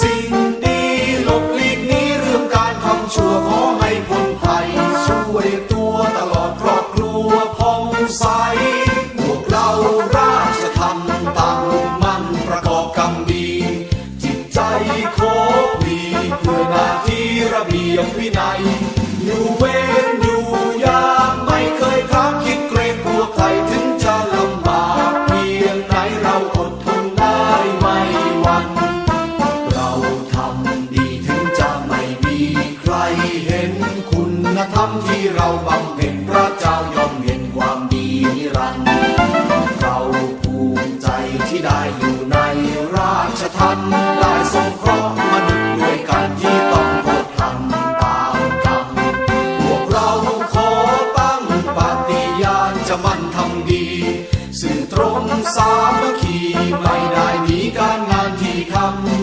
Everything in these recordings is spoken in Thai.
สิ่งดีหลบหลีกนี้เรื่องการทำชั่วขอให้พ้นภัยช่วยตัวตลอดครอบครัวผ่องใสพวกเราราชธรรมตั้งมั่นประกอบกรรมดี จิตใจโคบีเพื่อน้าที่ระเบียบวินัย จะมั่นทำดี สื่อตรงสามัคคีไม่ได้หนีการงานที่ทำ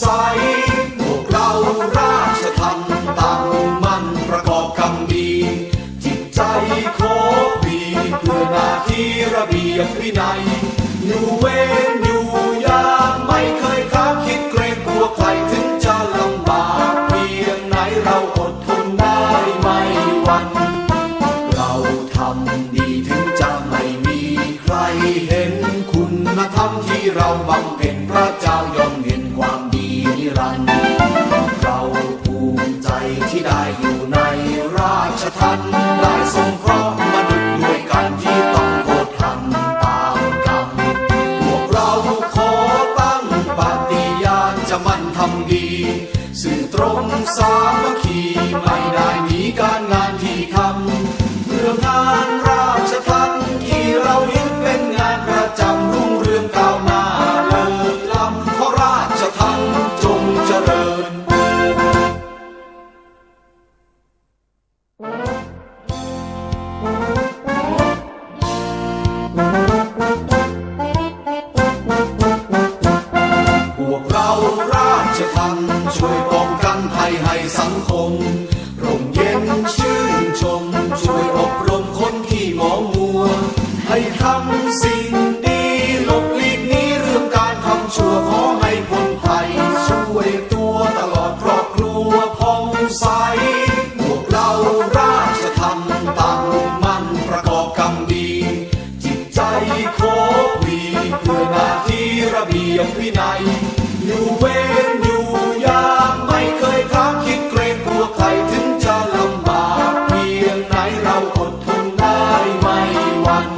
ใส พวกเราราชทันตั้งมั่นประกอบกรรมดี จิตใจขอพลีเพื่อนาทีระเบียบวินัย อยู่เว้นอยู่ยามไม่เคยค้างคิดเกรงกลัวใครถึงจะลำบากเพียงไหนเราอดทนได้ไม่หวัน เราทำดีถึงจะไม่มีใครเห็นคุณธรรมที่เราบำเพ็ญ ตรงสามัคคีไม่ได้หนีการงานที่ทำเพื่องาน วพองใส พวกเราราชธรรมตั้งมั่นประกอบกรรมดี จิตใจโคบวีเพื่อหนาทีระเบียบวินัย อยู่เวรอยู่ยามไม่เคยพร้คิดเกรงกลัวใครถึงจะลำบากเพียงไหนเราอดทนได้ไม่วัน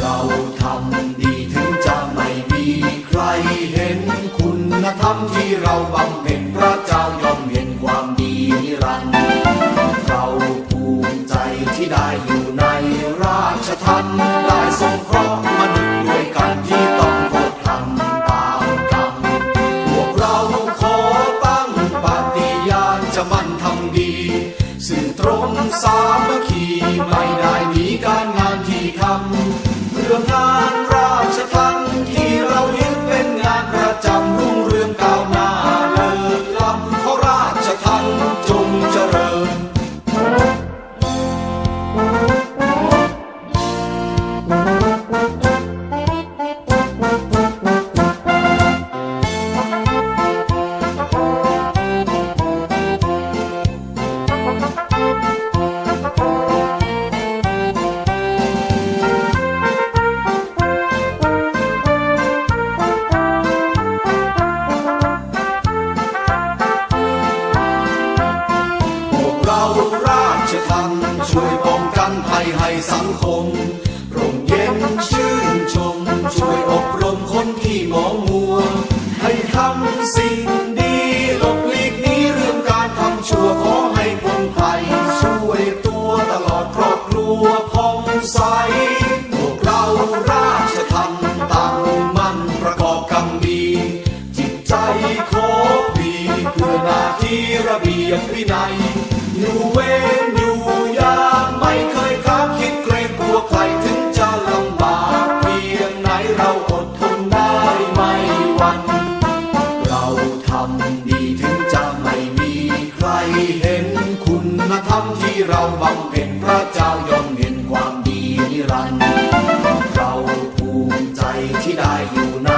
เราทำดีถึงจะไม่มีใครเห็นคุณธรรมที่เราบำ ช่วยป้องกันไทยให้สังคมร่มเย็นชื่นชม ช่วยอบรมคนที่มองมัว ให้ทำสิ่งดีหลบหลีกนี้เรื่องการทำชั่วขอให้พ้นภัยช่วยตัวตลอดครอบครัวผ่องใสพวกเราราชทันตั้งมั่นประกอบกรรมดี จิตใจขอพลีเพื่อนาที่ระเบียบวินัยอยู่เว ดีถึงจะไม่มีใครเห็นคุณธรรมที่เราบำเพ็ญพระเจ้ายอมเห็นความดีนิรันดร์เราภูมิใจที่ได้อยู่ใน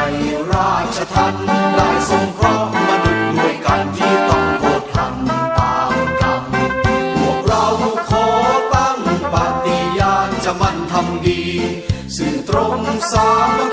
ราชทันได้สงคราะห์มนุษย์ด้วยกันที่ต้องโทษทันตามกรรมพวกเราขอตั้งปฏิญาณจะมั่นทำดี สื่อตรงสาม